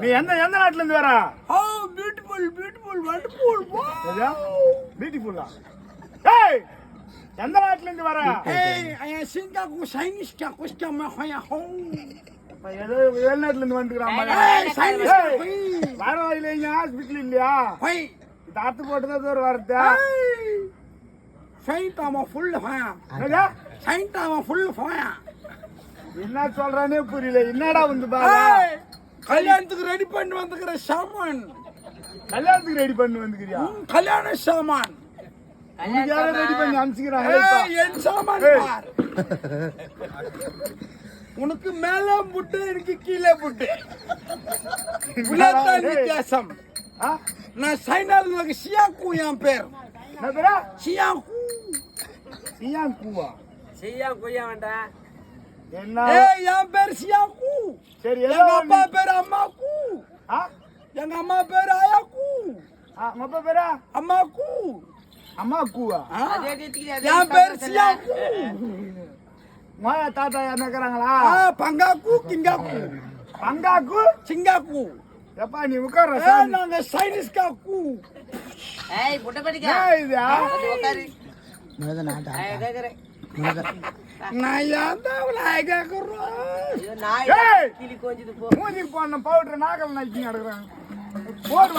நீ எந்த எந்த நாட்டுல இருந்து வர Oh, beautiful, beautiful, wonderful. Wow. பியூட்டிஃபுல்லா ஏய் எந்த நாட்டுல இருந்து வர Hey, I am Singapore, Chinese, Kakuska, Mahaya, home. இப்ப ஏதோ வெளிநாட்டுல இருந்து வந்துக்கிறான் ஏய், வர இங்க ஹாஸ்பிட்டல் இல்லையா தாத்து போட்டுதான் full fire. என்னடா? Saint, I'm a full fire. என்ன சொல்றானே புரியல என்னடா வந்து பாரு கல்யாணத்துக்கு ரெடி பண்ணி வந்துக்கிற சாமான். கல்யாணத்துக்கு ரெடி பண்ணி வந்துக்கிறியா? கல்யாண சாமான். யாரும் ரெடி பண்ணி அனுப்பிச்சுக்கிறாங்க ஏய், என் சாமான் உனக்கு மேல புட்டு எனக்கு கீழே புட்டு. இவ்வளவுதான் வித்தியாசம். நான் சைனாவுக்கு சியாக்கு என் பேர். என்ன பேரா? சியாக்கு. சியான் பூவா செய்யா கொய்யா வேண்டாம் என்ன? ஏய் என் பேர் சியாக்கு. சரி எங்க அப்பா. பேர்? எங்க அம்மா பேர் ஆயாக்கு ஆ, உங்க அப்பா பேரா அம்மாக்கு அம்மா கூவா ஆ? அதே ரீதிக்கு அதே என் பேர் சியாக்கு மாயா தாத்தா என்னக்கிறாங்களா ஆ, பங்காக்கு கிங்காக்கு பங்காக்கு சிங்காக்கு எப்பா நீ உட்கார ஏய், சாமி நாங்க சைனீஸ் காக்கு ஏய் புட்ட படிக்க ஏன் இது அது உட்காரு நான் கேக்குறேன் நான் ஏன் கேக்குறோம் ஐயோ, நாய் ஏய்! கிளி கொஞ்சது போ. மூஞ்சிக்கு போன பவுடர் நாகல் நைக்கி நடக்கிறாங்க போடு